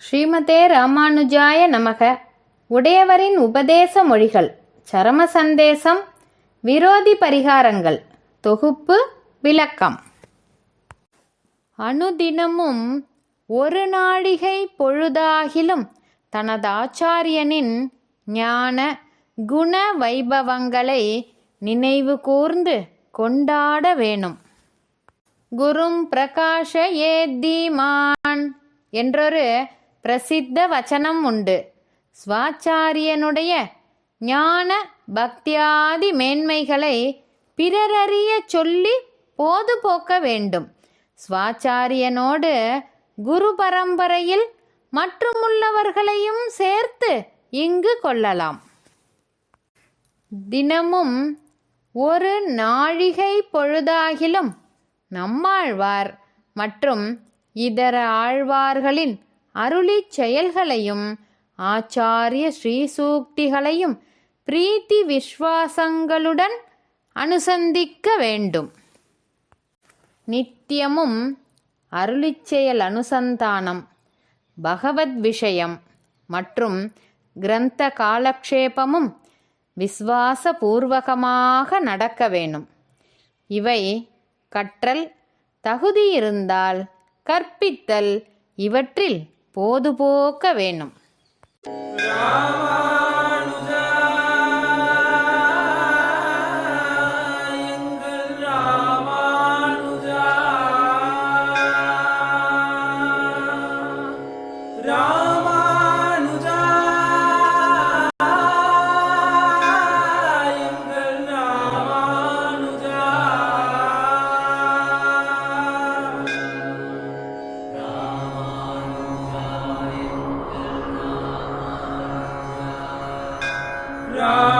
ஸ்ரீமதே ராமானுஜாய நமக. உடையவரின் உபதேச மொழிகள் சரம சந்தேசம் விரோதி பரிகாரங்கள் தொகுப்பு விளக்கம். அனுதினமும் ஒரு நாழிகை பொழுதாகிலும் தனது ஆச்சாரியனின் ஞான குண வைபவங்களை நினைவு கூர்ந்து கொண்டாட வேணும். குரும் பிரகாஷ ஏத்திமான் என்றொரு பிரசித்த வச்சனம் உண்டு. ஸ்வாச்சாரியனுடைய ஞான பக்தியாதி மேன்மைகளை பிறரறிய சொல்லி போது போக்க வேண்டும். ஸ்வாச்சாரியனோடு குரு பரம்பரையில் மற்றுமுள்ளவர்களையும் சேர்த்து இங்கு கொள்ளலாம். தினமும் ஒரு நாழிகை பொழுதாகிலும் நம்மாழ்வார் மற்றும் இதர ஆழ்வார்களின் அருளிச் செயல்களையும் ஆச்சாரிய ஸ்ரீசூக்திகளையும் பிரீத்தி விஸ்வாசங்களுடன் அனுசந்திக்க வேண்டும். நித்தியமும் அருளிச்செயல் அனுசந்தானம் பகவத் விஷயம் மற்றும் கிரந்த காலக்ஷேபமும் விஸ்வாசபூர்வகமாக நடக்க வேணும் இவை கற்றல் தகுதி இருந்தால் கற்பித்தல் இவற்றில் போதுபோக்க வேணும் ராமானுஜா. God.